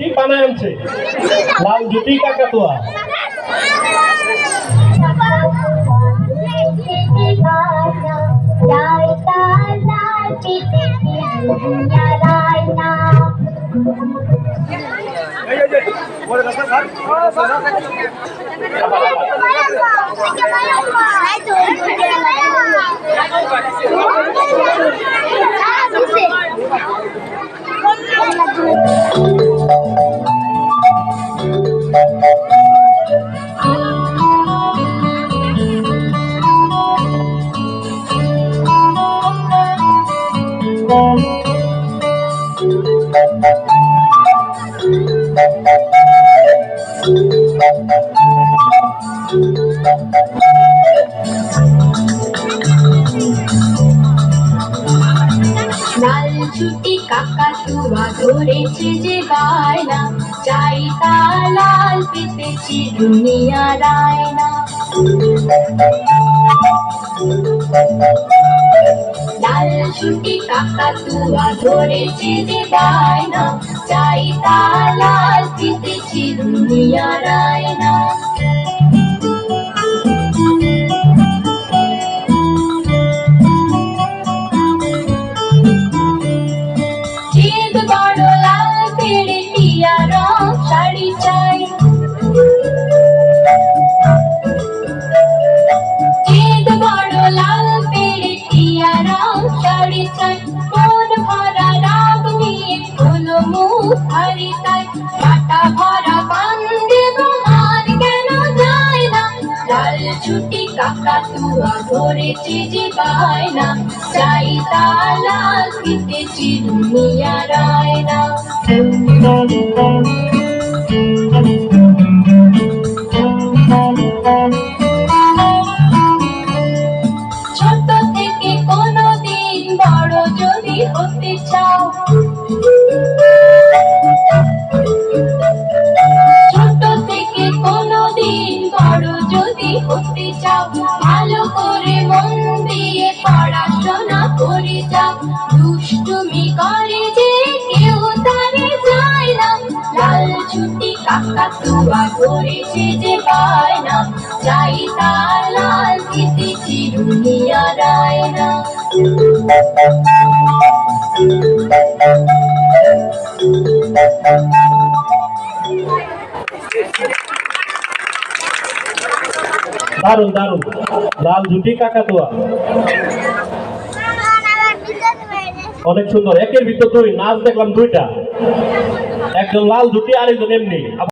কি বানায় আনছে লাল জুটি কাকাতুয়া লাল ছুটি কাকাতুয়া ধরেছে যে বায়না চাই তা লাল পেতেছি দুনিয়া রায়না। লাল ছুটি কাকাতুয়া ধরেছে যে বায়না চাই তা লাল পেতেছি দুনিয়া রায়না বড় লাল পেড়ে টিয়া রং শাড়ি চাই মুখ হারি তাই কাটা ভরা পান দেব আর কেন যায় না? লাল ছুটি কাকা ধরেছে যে বায়না চাই তা লাল পিতেছি দুনিয়া রায়না ছোট থেকে কোনোদিন বড় যদি হতে চাও। তুয়া ধরেছে যে চাই তার লাল খেতেছি দুনিয়া রায় না। দারুণ দারুণ লাল জুটি কাকাতুয়া অনেক সুন্দর। একের ভিতর দুই, নাচ দেখলাম দুইটা। একজন লাল জুটি আরেকজন এমনি।